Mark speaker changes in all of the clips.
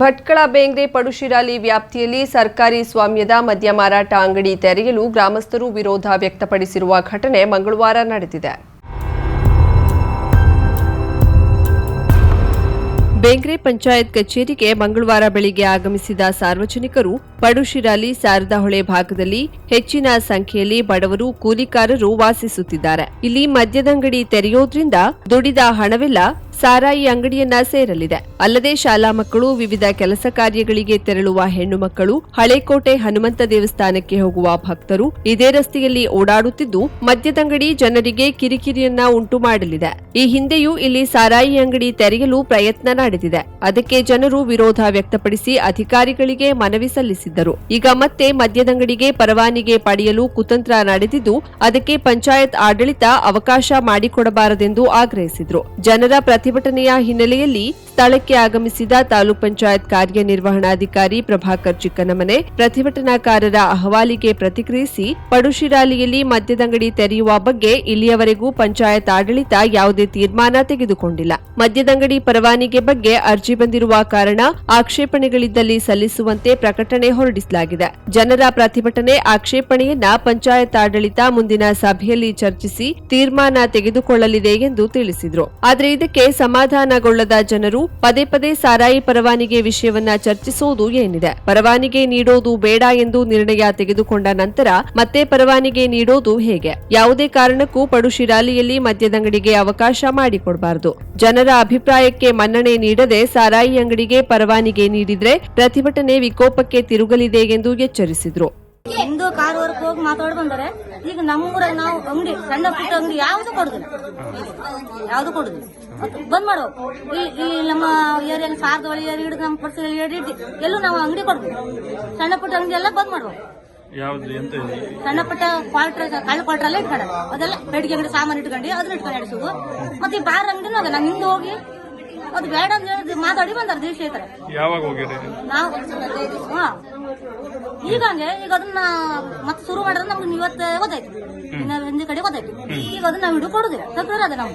Speaker 1: ಭಟ್ಕಳ ಬೇಂಗ್ರೆ ಪಡುಶಿರಾಲಿ ವ್ಯಾಪ್ತಿಯಲ್ಲಿ ಸರ್ಕಾರಿ ಸ್ವಾಮ್ಯದ ಮದ್ಯ ಮಾರಾಟ ಅಂಗಡಿ ತೆರೆಯಲು ಗ್ರಾಮಸ್ಥರು ವಿರೋಧ ವ್ಯಕ್ತಪಡಿಸಿರುವ ಘಟನೆ ಮಂಗಳವಾರ ನಡೆದಿದೆ. ಬೇಂಗ್ರೆ ಪಂಚಾಯತ್ ಕಚೇರಿಗೆ ಮಂಗಳವಾರ ಬೆಳಿಗ್ಗೆ ಆಗಮಿಸಿದ ಸಾರ್ವಜನಿಕರು ಪಡುಶಿರಾಲಿ, ಶಾರದಾಹೊಳೆ ಭಾಗದಲ್ಲಿ ಹೆಚ್ಚಿನ ಸಂಖ್ಯೆಯಲ್ಲಿ ಬಡವರು ಕೂಲಿಕಾರರು ವಾಸಿಸುತ್ತಿದ್ದಾರೆ. ಇಲ್ಲಿ ಮದ್ಯದಂಗಡಿ ತೆರೆಯೋದ್ರಿಂದ ದುಡಿದ ಹಣವೆಲ್ಲ ಸಾರಾಯಿ ಅಂಗಡಿಯನ್ನ ಸೇರಲಿದೆ. ಅಲ್ಲದೆ ಶಾಲಾ ಮಕ್ಕಳು ವಿವಿಧ ಕೆಲಸ ಕಾರ್ಯಗಳಿಗೆ ತೆರಳುವ ಹೆಣ್ಣು ಮಕ್ಕಳು ಹಳೇಕೋಟೆ ಹನುಮಂತ ದೇವಸ್ಥಾನಕ್ಕೆ ಹೋಗುವ ಭಕ್ತರು ಇದೇ ರಸ್ತೆಯಲ್ಲಿ ಓಡಾಡುತ್ತಿದ್ದು ಮದ್ಯದಂಗಡಿ ಜನರಿಗೆ ಕಿರಿಕಿರಿಯನ್ನ ಉಂಟು ಮಾಡಲಿದೆ. ಈ ಹಿಂದೆಯೂ ಇಲ್ಲಿ ಸಾರಾಯಿ ಅಂಗಡಿ ತೆರೆಯಲು ಪ್ರಯತ್ನ ನಡೆದಿದೆ. ಅದಕ್ಕೆ ಜನರು ವಿರೋಧ ವ್ಯಕ್ತಪಡಿಸಿ ಅಧಿಕಾರಿಗಳಿಗೆ ಮನವಿ ಸಲ್ಲಿಸಿದ್ದರು ಈಗ ಮತ್ತೆ ಮದ್ಯದಂಗಡಿಗೆ ಪರವಾನಿಗೆ ಪಡೆಯಲು ಕುತಂತ್ರ ನಡೆದಿದ್ದು, ಅದಕ್ಕೆ ಪಂಚಾಯತ್ ಆಡಳಿತ ಅವಕಾಶ ಮಾಡಿಕೊಡಬಾರದೆಂದು ಆಗ್ರಹಿಸಿದರು. ಜನರ ಪ್ರತಿಭಟನೆಯ ಹಿನ್ನೆಲೆಯಲ್ಲಿ ಸ್ಥಳಕ್ಕೆ ಆಗಮಿಸಿದ ತಾಲೂಕ್ ಪಂಚಾಯತ್ ಕಾರ್ಯನಿರ್ವಹಣಾಧಿಕಾರಿ ಪ್ರಭಾಕರ್ ಚಿಕ್ಕನಮನೆ ಪ್ರತಿಭಟನಾಕಾರರ ಅಹವಾಲಿಗೆ ಪ್ರತಿಕ್ರಿಯಿಸಿ ಪಡುಶಿರಾಲಿಯಲ್ಲಿ ಮದ್ಯದಂಗಡಿ ತೆರೆಯುವ ಬಗ್ಗೆ ಇಲ್ಲಿಯವರೆಗೂ ಪಂಚಾಯತ್ ಆಡಳಿತ ಯಾವುದೇ ತೀರ್ಮಾನ ತೆಗೆದುಕೊಂಡಿಲ್ಲ. ಮದ್ಯದಂಗಡಿ ಪರವಾನಿಗೆ ಬಗ್ಗೆ ಅರ್ಜಿ ಬಂದಿರುವ ಕಾರಣ ಆಕ್ಷೇಪಣೆಗಳಿದ್ದಲ್ಲಿ ಸಲ್ಲಿಸುವಂತೆ ಪ್ರಕಟಣೆ ಹೊರಡಿಸಲಾಗಿದೆ. ಜನರ ಪ್ರತಿಭಟನೆ, ಆಕ್ಷೇಪಣೆಯನ್ನ ಪಂಚಾಯತ್ ಆಡಳಿತ ಮುಂದಿನ ಸಭೆಯಲ್ಲಿ ಚರ್ಚಿಸಿ ತೀರ್ಮಾನ ತೆಗೆದುಕೊಳ್ಳಲಿದೆ ಎಂದು ತಿಳಿಸಿದರು. ಆದರೆ ಇದಕ್ಕೆ ಸಮಾಧಾನಗೊಳ್ಳದ ಜನರು ಪದೇ ಪದೇ ಸಾರಾಯಿ ಪರವಾನಿಗೆ ವಿಷಯವನ್ನ ಚರ್ಚಿಸುವುದು ಏನಿದೆ? ಪರವಾನಿಗೆ ನೀಡೋದು ಬೇಡ ಎಂದು ನಿರ್ಣಯ ತೆಗೆದುಕೊಂಡ ನಂತರ ಮತ್ತೆ ಪರವಾನಿಗೆ ನೀಡೋದು ಹೇಗೆ? ಯಾವುದೇ ಕಾರಣಕ್ಕೂ ಪಡುಶಿರಾಲಿಯಲ್ಲಿ ಮದ್ಯದಂಗಡಿಗೆ ಅವಕಾಶ ಮಾಡಿಕೊಡಬಾರದು. ಜನರ ಅಭಿಪ್ರಾಯಕ್ಕೆ ಮನ್ನಣೆ ನೀಡದೆ ಸಾರಾಯಿ ಅಂಗಡಿಗೆ ಪರವಾನಿಗೆ ನೀಡಿದ್ರೆ ಪ್ರತಿಭಟನೆ ವಿಕೋಪಕ್ಕೆ ತಿರುಗಲಿದೆ ಎಂದು ಎಚ್ಚರಿಸಿದ್ರು.
Speaker 2: ಹಿಂದೂ ವರ್ಕ್ ಹೋಗಿ ಮಾತಾಡಿ ಬಂದರೆ. ಈಗ ನಮ್ಮೂರಾಗ ನಾವು ಅಂಗಡಿ ಸಣ್ಣ ಪುಟ್ಟ ಅಂಗಡಿ ಯಾವುದು ಕೊಡುದಿಲ್ಲ. ಯಾವ್ದು ಕೊಡುದಿಲ್ಲ. ಬಂದ್ ಮಾಡುವ ಈ ನಮ್ಮ ಏರಿಯಾ ಸಾರದವಳಿ ಏರಿ ಹಿಡಿದು ನಮ್ಮ ಪರ್ಸಲ್ ಏಡಿ ಹಿಡಿದು ಎಲ್ಲೂ ನಾವು ಅಂಗಡಿ ಕೊಡ್ತೀವಿ ಸಣ್ಣ ಪುಟ್ಟ ಅಂಗಡಿ ಎಲ್ಲ ಬಂದ್ ಮಾಡುವ
Speaker 3: ಯಾವ್ದು ಎಂತ ಇದೆ?
Speaker 2: ಸಣ್ಣ ಪುಟ್ಟ ಕ್ವಾರ್ಟರ್ ಕಳ್ಳ ಕ್ವಾರ್ಟರ್ ಎಲ್ಲ ಇಟ್ಕೊಂಡ. ಅದೆಲ್ಲ ಬೆಡ್ಗೆ ಅಂಗಡಿ ಸಾಮಾನು ಇಟ್ಕೊಂಡು ಅದನ್ನ ಇಟ್ಕೊಂಡು ನಡೆಸುದು. ಮತ್ತೆ ಈ ಬಾರ್ ಅಂಗಡಿನೂ ಅದ ನಮ್ಮ ಹಿಂದೆ ಹೋಗಿ ಅದು ಬೇಡ ಅಂತ ಹೇಳಿ ಮಾತಾಡಿ ಬಂದಾರ ದೇಶ
Speaker 3: ಯಾವಾಗ ಹೋಗಿರಿ?
Speaker 2: ನಾವು ಹಾ. ಈಗ ಹಂಗೆ ಈಗ ಅದನ್ನ ಮತ್ತೆ ಶುರು ಮಾಡಿದ್ರೆ ನಮ್ಗೆ ಇವತ್ತು ಗೊತ್ತಾಯ್ತು. ಇನ್ನ ಹಿಂದಿ ಕಡೆ ಗೊತ್ತಾಯ್ತು. ಈಗ ಅದನ್ನ ನಾವು ಹಿಡಿದು ಕೊಡುದಿಲ್ಲ. ತಕರಾರು ಅದ ನಾವು.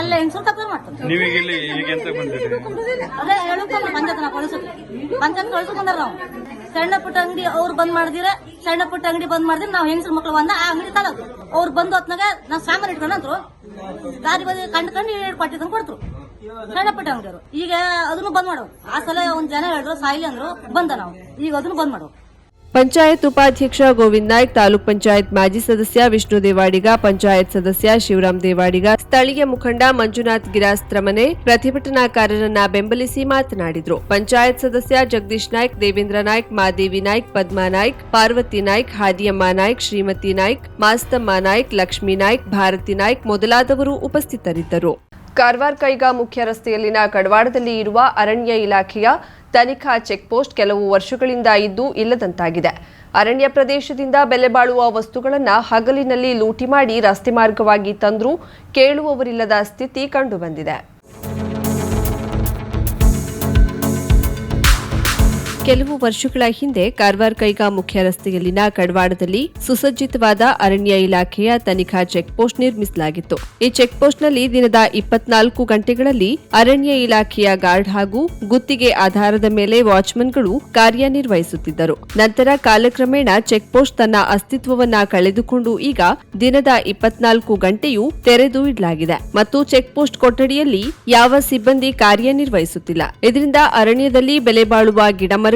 Speaker 2: ಅಲ್ಲ ಹೆಂಗಸರು ತಕರಾರು ಮಾಡ್ತಾರೆ.
Speaker 3: ನೀವೀಗ ಇಲ್ಲಿ ಈಗ ಎಂತ ಬಂದಿರಿ
Speaker 2: ಅದೇ ಪಂಚಾಯತ್ ನಾವು ಕಳಿಸೋದು ಪಂಚಾಯತ್ ಕಳಿಸ್ಕೊಂಡಾರ ನಾವು. ಸಣ್ಣ ಪುಟ್ಟ ಅಂಗಡಿ ಅವ್ರು ಬಂದ್ ಮಾಡಿದಿರ ಸಣ್ಣ ಪುಟ್ಟ ಅಂಗಡಿ ಬಂದ್ ಮಾಡಿದ್ರೆ ನಾವು ಹೆಂಗಸರು ಮಕ್ಳು ಬಂದ ಆ ಅಂಗಡಿ ತಲೋದು ಅವ್ರು ಬಂದು ಹೊತ್ನಾಗ ನಾವು ಸಾಮಾನು ಇಟ್ಕೊಂಡ್ರು ದಾರಿ ಬದಿ ಕಂಡು ಕಂಡು ಕೊಟ್ಟಿದ್ದನ್ನು ಕೊಡ್ತರು. ಸಣ್ಣ ಪಟ್ಟ ಅಂಗಡಿಯವರು ಈಗ ಅದನ್ನು ಬಂದ್ ಮಾಡೋ. ಆ ಸಲ ಒಂದ್ ಜನ ಹೇಳಿದ್ರು, ಸಾಯಿಲಿ ಅಂದ್ರು, ಬಂದ ನಾವು. ಈಗ ಅದನ್ನು ಬಂದ್ ಮಾಡೋ.
Speaker 1: ಪಂಚಾಯತ್ ಉಪಾಧ್ಯಕ್ಷ ಗೋವಿಂದ್ ನಾಯ್ಕ್, ತಾಲೂಕ್ ಪಂಚಾಯತ್ ಮಾಜಿ ಸದಸ್ಯ ವಿಷ್ಣು ದೇವಾಡಿಗ, ಪಂಚಾಯತ್ ಸದಸ್ಯ ಶಿವರಾಮ್ ದೇವಾಡಿಗ, ಸ್ಥಳೀಯ ಮುಖಂಡ ಮಂಜುನಾಥ್ ಗಿರಾಸ್ತ್ರಮನೆ ಪ್ರತಿಭಟನಾಕಾರರನ್ನ ಬೆಂಬಲಿಸಿ ಮಾತನಾಡಿದ್ರು. ಪಂಚಾಯತ್ ಸದಸ್ಯ ಜಗದೀಶ್ ನಾಯ್ಕ್, ದೇವೇಂದ್ರ ನಾಯ್ಕ್, ಮಾದೇವಿ ನಾಯ್ಕ್, ಪದ್ಮಾ ನಾಯ್ಕ್, ಪಾರ್ವತಿ ನಾಯ್ಕ್, ಹಾದಿಯಮ್ಮ ನಾಯ್ಕ್, ಶ್ರೀಮತಿ ನಾಯ್ಕ್, ಮಾಸ್ತಮ್ಮ ನಾಯ್ಕ್, ಲಕ್ಷ್ಮೀ ನಾಯ್ಕ್, ಭಾರತಿ ನಾಯ್ಕ್ ಮೊದಲಾದವರು ಉಪಸ್ಥಿತರಿದ್ದರು. ಕಾರವಾರ ಕೈಗಾ ಮುಖ್ಯ ರಸ್ತೆಯಲ್ಲಿನ ಕಡವಾಡದಲ್ಲಿ ಇರುವ ಅರಣ್ಯ ಇಲಾಖೆಯ ತನಿಖಾ ಚೆಕ್ಪೋಸ್ಟ್ ಕೆಲವು ವರ್ಷಗಳಿಂದ ಇದ್ದು ಇಲ್ಲದಂತಾಗಿದೆ. ಅರಣ್ಯ ಪ್ರದೇಶದಿಂದ ಬೆಲೆ ಬಾಳುವ ವಸ್ತುಗಳನ್ನು ಹಗಲಿನಲ್ಲಿ ಲೂಟಿ ಮಾಡಿ ರಸ್ತೆ ಮಾರ್ಗವಾಗಿ ತಂದರೂ ಕೇಳುವವರಿಲ್ಲದ ಸ್ಥಿತಿ ಕಂಡುಬಂದಿದೆ. ಕೆಲವು ವರ್ಷಗಳ ಹಿಂದೆ ಕಾರವಾರ ಕೈಗಾ ಮುಖ್ಯ ರಸ್ತೆಯಲ್ಲಿನ ಕಡವಾಡದಲ್ಲಿ ಸುಸಜ್ಜಿತವಾದ ಅರಣ್ಯ ಇಲಾಖೆಯ ತನಿಖಾ ಚೆಕ್ ಪೋಸ್ಟ್ ನಿರ್ಮಿಸಲಾಗಿತ್ತು. ಈ ಚೆಕ್ ಪೋಸ್ಟ್ನಲ್ಲಿ ದಿನದ ಇಪ್ಪತ್ನಾಲ್ಕು ಗಂಟೆಗಳಲ್ಲಿ ಅರಣ್ಯ ಇಲಾಖೆಯ ಗಾರ್ಡ್ ಹಾಗೂ ಗುತ್ತಿಗೆ ಆಧಾರದ ಮೇಲೆ ವಾಚ್ಮನ್ಗಳು ಕಾರ್ಯನಿರ್ವಹಿಸುತ್ತಿದ್ದರು. ನಂತರ ಕಾಲಕ್ರಮೇಣ ಚೆಕ್ ಪೋಸ್ಟ್ ತನ್ನ ಅಸ್ತಿತ್ವವನ್ನ ಕಳೆದುಕೊಂಡು ಈಗ ದಿನದ ಇಪ್ಪತ್ನಾಲ್ಕು ಗಂಟೆಯೂ ತೆರೆದು ಇಡಲಾಗಿದೆ ಮತ್ತು ಚೆಕ್ ಪೋಸ್ಟ್ ಕೊಠಡಿಯಲ್ಲಿ ಯಾವ ಸಿಬ್ಬಂದಿ ಕಾರ್ಯನಿರ್ವಹಿಸುತ್ತಿಲ್ಲ. ಇದರಿಂದ ಅರಣ್ಯದಲ್ಲಿ ಬೆಲೆ ಬಾಳುವ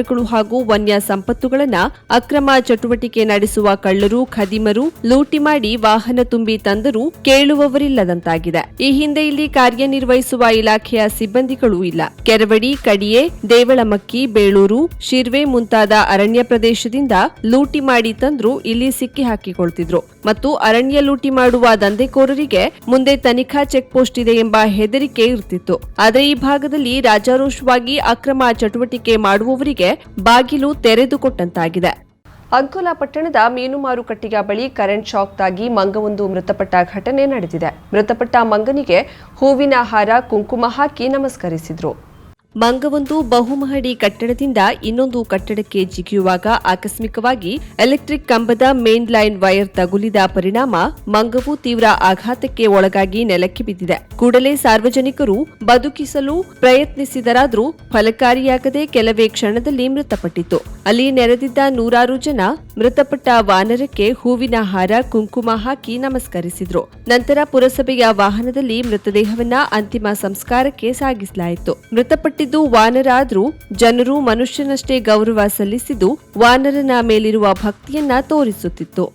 Speaker 1: ಗಿಡಮರಗಳು ಹಾಗೂ ವನ್ಯ ಸಂಪತ್ತುಗಳನ್ನ ಅಕ್ರಮ ಚಟುವಟಿಕೆ ನಡೆಸುವ ಕಳ್ಳರು, ಖದಿಮರು ಲೂಟಿ ಮಾಡಿ ವಾಹನ ತುಂಬಿ ತಂದರೂ ಕೇಳುವವರಿಲ್ಲದಂತಾಗಿದೆ. ಈ ಹಿಂದೆ ಇಲ್ಲಿ ಕಾರ್ಯನಿರ್ವಹಿಸುವ ಇಲಾಖೆಯ ಸಿಬ್ಬಂದಿಗಳೂ ಇಲ್ಲ. ಕೆರವಡಿ, ಕಡಿಯೆ, ದೇವಳಮಕ್ಕಿ, ಬೇಳೂರು, ಶಿರ್ವೆ ಮುಂತಾದ ಅರಣ್ಯ ಪ್ರದೇಶದಿಂದ ಲೂಟಿ ಮಾಡಿ ತಂದ್ರು ಇಲ್ಲಿ ಸಿಕ್ಕಿ ಹಾಕಿಕೊಳ್ತಿದ್ರು. ಮತ್ತು ಅರಣ್ಯ ಲೂಟಿ ಮಾಡುವ ದಂಧೆಕೋರರಿಗೆ ಮುಂದೆ ತನಿಖಾ ಚೆಕ್ ಪೋಸ್ಟ್ ಇದೆ ಎಂಬ ಹೆದರಿಕೆ ಇರ್ತಿತ್ತು. ಆದರೆ ಈ ಭಾಗದಲ್ಲಿ ರಾಜಾರೋಷವಾಗಿ ಅಕ್ರಮ ಚಟುವಟಿಕೆ ಮಾಡುವವರಿಗೆ ಬಾಗಿಲು ತೆರೆದುಕೊಟ್ಟಂತಾಗಿದೆ. ಅಂಕೋಲ ಪಟ್ಟಣದ ಮೀನು ಮಾರುಕಟ್ಟೆಯ ಬಳಿ ಕರೆಂಟ್ ಶಾಕ್ ತಾಗಿ ಮಂಗವೊಂದು ಮೃತಪಟ್ಟ ಘಟನೆ ನಡೆದಿದೆ. ಮೃತಪಟ್ಟ ಮಂಗನಿಗೆ ಹೂವಿನ ಹಾರ, ಕುಂಕುಮ ಹಾಕಿ ನಮಸ್ಕರಿಸಿದ್ರು. ಮಂಗವೊಂದು ಬಹುಮಹಡಿ ಕಟ್ಟಡದಿಂದ ಇನ್ನೊಂದು ಕಟ್ಟಡಕ್ಕೆ ಜಿಗಿಯುವಾಗ ಆಕಸ್ಮಿಕವಾಗಿ ಎಲೆಕ್ಟ್ರಿಕ್ ಕಂಬದ ಮೇನ್ ಲೈನ್ ವೈರ್ ತಗುಲಿದ ಪರಿಣಾಮ ಮಂಗವು ತೀವ್ರ ಆಘಾತಕ್ಕೆ ಒಳಗಾಗಿ ನೆಲಕ್ಕೆ ಬಿದ್ದಿದೆ. ಕೂಡಲೇ ಸಾರ್ವಜನಿಕರು ಬದುಕಿಸಲು ಪ್ರಯತ್ನಿಸಿದರಾದರೂ ಫಲಕಾರಿಯಾಗದೆ ಕೆಲವೇ ಕ್ಷಣದಲ್ಲಿ ಮೃತಪಟ್ಟಿತು ಅಲ್ಲಿ ನೆರೆದಿದ್ದ ನೂರಾರು ಜನ ಮೃತಪಟ್ಟ ವಾನರಕ್ಕೆ ಹೂವಿನ ಹಾರ, ಕುಂಕುಮ ಹಾಕಿ ನಮಸ್ಕರಿಸಿದ್ರು. ನಂತರ ಪುರಸಭೆಯ ವಾಹನದಲ್ಲಿ ಮೃತದೇಹವನ್ನ ಅಂತಿಮ ಸಂಸ್ಕಾರಕ್ಕೆ ಸಾಗಿಸಲಾಯಿತು. ಮೃತಪಟ್ಟಿದ್ದು ವಾನರ ವಾನರಾದರೂ ಜನರು ಮನುಷ್ಯನಷ್ಟೇ ಗೌರವ ಸಲ್ಲಿಸಿದ್ದು ವಾನರನ ಮೇಲಿರುವ ಭಕ್ತಿಯನ್ನ ತೋರಿಸುತ್ತಿತ್ತು.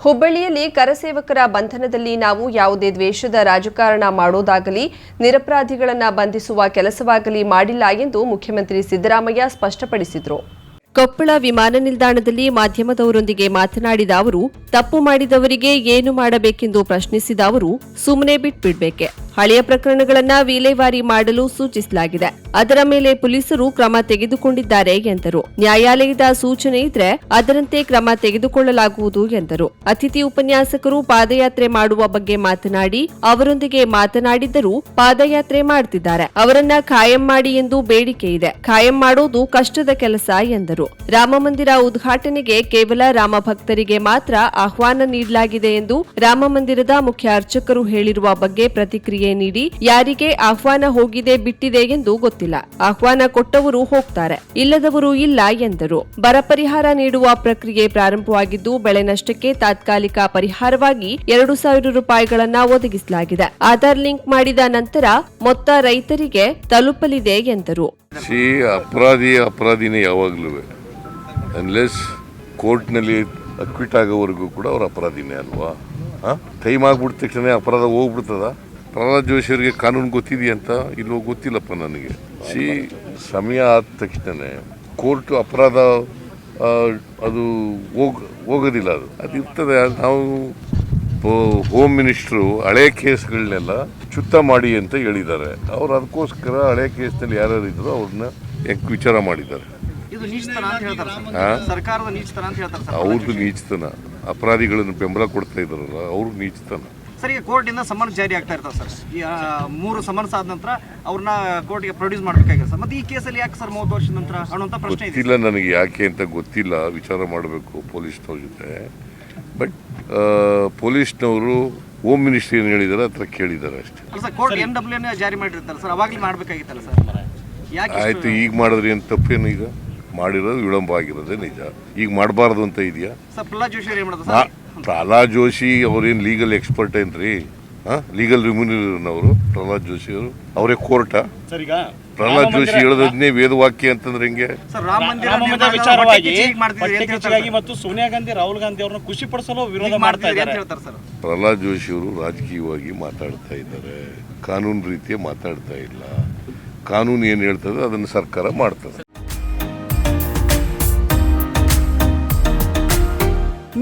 Speaker 1: ಹುಬ್ಬಳ್ಳಿಯಲ್ಲಿ ಕರಸೇವಕರ ಬಂಧನದಲ್ಲಿ ನಾವು ಯಾವುದೇ ದ್ವೇಷದ ರಾಜಕಾರಣ ಮಾಡೋದಾಗಲಿ, ನಿರಪರಾಧಿಗಳನ್ನು ಬಂಧಿಸುವ ಕೆಲಸವಾಗಲಿ ಮಾಡಿಲ್ಲ ಎಂದು ಮುಖ್ಯಮಂತ್ರಿ ಸಿದ್ದರಾಮಯ್ಯ ಸ್ಪಷ್ಟಪಡಿಸಿದರು. ಕೊಪ್ಪಳ ವಿಮಾನ ನಿಲ್ದಾಣದಲ್ಲಿ ಮಾಧ್ಯಮದವರೊಂದಿಗೆ ಮಾತನಾಡಿದ ಅವರು, ತಪ್ಪು ಮಾಡಿದವರಿಗೆ ಏನು ಮಾಡಬೇಕೆಂದು ಪ್ರಶ್ನಿಸಿದ ಅವರು ಸುಮ್ಮನೆ ಬಿಟ್ಬಿಡ್ಬೇಕೆ. ಹಳೆಯ ಪ್ರಕರಣಗಳನ್ನ ವಿಲೇವಾರಿ ಮಾಡಲು ಸೂಚಿಸಲಾಗಿದೆ. ಅದರ ಮೇಲೆ ಪೊಲೀಸರು ಕ್ರಮ ತೆಗೆದುಕೊಂಡಿದ್ದಾರೆ ಎಂದರು. ನ್ಯಾಯಾಲಯದ ಸೂಚನೆ ಇದ್ರೆ ಅದರಂತೆ ಕ್ರಮ ತೆಗೆದುಕೊಳ್ಳಲಾಗುವುದು ಎಂದರು. ಅತಿಥಿ ಉಪನ್ಯಾಸಕರು ಪಾದಯಾತ್ರೆ ಮಾಡುವ ಬಗ್ಗೆ ಮಾತನಾಡಿ, ಅವರೊಂದಿಗೆ ಮಾತನಾಡಿದ್ದರೂ ಪಾದಯಾತ್ರೆ ಮಾಡ್ತಿದ್ದಾರೆ. ಅವರನ್ನ ಖಾಯಂ ಮಾಡಿ ಎಂದು ಬೇಡಿಕೆ ಇದೆ. ಖಾಯಂ ಮಾಡೋದು ಕಷ್ಟದ ಕೆಲಸ ಎಂದರು. ರಾಮಮಂದಿರ ಉದ್ಘಾಟನೆಗೆ ಕೇವಲ ರಾಮ ಭಕ್ತರಿಗೆ ಮಾತ್ರ ಆಹ್ವಾನ ನೀಡಲಾಗಿದೆ ಎಂದು ರಾಮಮಂದಿರದ ಮುಖ್ಯ ಅರ್ಚಕರು ಹೇಳಿರುವ ಬಗ್ಗೆ ಪ್ರತಿಕ್ರಿಯೆ ನೀಡಿ ಯಾರಿಗೆ ಆಹ್ವಾನ ಹೋಗಿದೆ ಬಿಟ್ಟಿದೆ ಎಂದು ಗೊತ್ತಿಲ್ಲ. ಆಹ್ವಾನ ಕೊಟ್ಟವರು ಹೋಗ್ತಾರೆ. ಇಲ್ಲದವರು ಇಲ್ಲ ಎಂದರು. ಬರ ಪರಿಹಾರ ನೀಡುವ ಪ್ರಕ್ರಿಯೆ ಪ್ರಾರಂಭವಾಗಿದ್ದು, ಬೆಳೆ ನಷ್ಟಕ್ಕೆ ತಾತ್ಕಾಲಿಕ ಪರಿಹಾರವಾಗಿ ಎರಡು ಸಾವಿರ ರೂಪಾಯಿಗಳನ್ನ ಒದಗಿಸಲಾಗಿದೆ. ಆಧಾರ್ ಲಿಂಕ್ ಮಾಡಿದ ನಂತರ ಮೊತ್ತ ರೈತರಿಗೆ ತಲುಪಲಿದೆ ಎಂದರು.
Speaker 4: ಅಪರಾಧಿ ಅಪರಾಧಿನೇ ಯಾವಾಗಲೂ. ಅನ್ಲೆಸ್ ಕೋರ್ಟ್ನಲ್ಲಿ ಅಕ್ವಿಟ್ ಆಗೋವರೆಗೂ ಕೂಡ ಅವ್ರ ಅಪರಾಧಿನೇ ಅಲ್ವಾ? ಟೈಮ್ ಆಗ್ಬಿಟ್ಟ ತಕ್ಷಣ ಅಪರಾಧ ಹೋಗ್ಬಿಡ್ತದ? ಪ್ರಹ್ಲಾದ್ ಜೋಶಿಯವರಿಗೆ ಕಾನೂನು ಗೊತ್ತಿದೆಯಂತ ಇಲ್ಲೋ ಗೊತ್ತಿಲ್ಲಪ್ಪ ನನಗೆ. ಸಿ ಸಮಯ ಆದ ತಕ್ಷಣ ಕೋರ್ಟ್ ಅಪರಾಧ ಅದು ಹೋಗ್, ಹೋಗೋದಿಲ್ಲ ಅದು. ಅದು ಇರ್ತದೆ, ನಾವು ಹೋಮ್ ಮಿನಿಸ್ಟ್ರು ಹಳೆ ಕೇಸ್ಗಳನ್ನೆಲ್ಲ ಚುತ್ತ ಮಾಡಿ ಅಂತ ಹೇಳಿದ್ದಾರೆ. ಅವ್ರು ಅದಕ್ಕೋಸ್ಕರ ಹಳೆ ಕೇಸ್ನಲ್ಲಿ ಯಾರ್ಯಾರು ಇದ್ರು ಅವ್ರನ್ನ ವಿಚಾರ ಮಾಡಿದ್ದಾರೆ?
Speaker 5: ಇದು ಅಂತ ಹೇಳ್ತಾರೆ ಸರ್ಕಾರದ ನೀಚತನ ಅಂತ ಹೇಳ್ತಾರೆ ಸರ್.
Speaker 4: ಅವ್ರದ್ದು ನೀಚತನ. ಅಪರಾಧಿಗಳನ್ನು ಬೆಂಬಲ ಕೊಡ್ತಾ ಇದ್ರಲ್ಲ ಅವ್ರಿಗೆ ನೀಚತನ.
Speaker 5: ಸರ್ ಈಗ ಕೋರ್ಟಿಂದ ಸಮನ್ಸ್ ಜಾರಿ ಆಗ್ತಾ ಇರ್ತಾವೆ ಸರ್. ಈ ಮೂರು ಸಮನ್ಸ್ ಆದ ನಂತರ ಅವ್ರನ್ನ ಕೋರ್ಟ್ಗೆ ಪ್ರೊಡ್ಯೂಸ್ ಮಾಡಬೇಕಾಗಿದೆ ಸರ್. ಮತ್ತೆ ಈ ಕೇಸಲ್ಲಿ ಯಾಕೆ ಸರ್ ಮೂವತ್ತು ವರ್ಷದ ನಂತರ ಅನ್ನುವಂಥ ಪ್ರಶ್ನೆ ಇದೆ
Speaker 4: ಗೊತ್ತಿಲ್ಲ ನನಗೆ ಯಾಕೆ ಅಂತ ಗೊತ್ತಿಲ್ಲ. ವಿಚಾರ ಮಾಡಬೇಕು ಪೊಲೀಸ್ನವ್ರ ಜೊತೆ. ಬಟ್ ಪೊಲೀಸ್ನವರು ಹೋಮ್ ಮಿನಿಸ್ಟ್ರಿ ಏನು ಹೇಳಿದ್ದಾರೆ ಹತ್ರ ಕೇಳಿದ್ದಾರೆ ಅಷ್ಟೇ.
Speaker 5: ಅಲ್ಲ ಸರ್ ಕೋರ್ಟ್ ಎನ್ ಡಬ್ಲ್ಯೂ ಜಾರಿ ಮಾಡಿರ್ತಾರೆ ಸರ್. ಅವಾಗಲೇ ಮಾಡಬೇಕಾಗಿತ್ತಲ್ಲ ಸರ್. ಯಾಕೆ ಆಯಿತು
Speaker 4: ಆಯ್ತು ಈಗ ಮಾಡಿದ್ರೆ ಏನು ತಪ್ಪೇನು ಈಗ? ಮಾಡಿರೋದು ವಿಳಂಬ ಆಗಿರೋದೇ ನಿಜ. ಈಗ ಮಾಡಬಾರ್ದು ಅಂತ ಇದೆಯಾ?
Speaker 5: ಸರ್ ಪ್ರಹ್ಲಾದ್ ಜೋಶಿ ಅವರೇನು ಏನ್ ಸರ್?
Speaker 4: ಪ್ರಹ್ಲಾದ್ ಜೋಶಿ ಅವ್ರೇನು ಲೀಗಲ್ ಎಕ್ಸ್ಪರ್ಟ್ ಏನ್ರಿ? ಹಾಂ? ಲೀಗಲ್ ಅವರು ಪ್ರಹ್ಲಾದ್ ಜೋಶಿ ಅವರು? ಅವರೇ ಕೋರ್ಟ
Speaker 6: ಸರ್ ಈಗ
Speaker 4: ಪ್ರಹ್ಲಾದ್ ಜೋಶಿ ಹೇಳದನ್ನೇ ವೇದವಾಕ್ಯ ಅಂತಂದ್ರೆ ಹಿಂಗೆ?
Speaker 6: ಮತ್ತು ಸೋನಿಯಾ ಗಾಂಧಿ ರಾಹುಲ್ ಗಾಂಧಿ ಅವ್ರನ್ನ ಖುಷಿ ಪಡಿಸಲು ವಿರೋಧ ಮಾಡ್ತಾ
Speaker 5: ಅಂತ
Speaker 6: ಇದ್ದಾರೆ.
Speaker 5: ಹೇಳ್ತಾರೆ ಸರ್.
Speaker 4: ಪ್ರಹ್ಲಾದ್ ಜೋಶಿ ಅವರು ರಾಜಕೀಯವಾಗಿ ಮಾತಾಡ್ತಾ ಇದ್ದಾರೆ. ಕಾನೂನು ರೀತಿಯ ಮಾತಾಡ್ತಾ ಇಲ್ಲ. ಕಾನೂನು ಏನು ಹೇಳ್ತದೆ ಅದನ್ನು ಸರ್ಕಾರ ಮಾಡ್ತದೆ.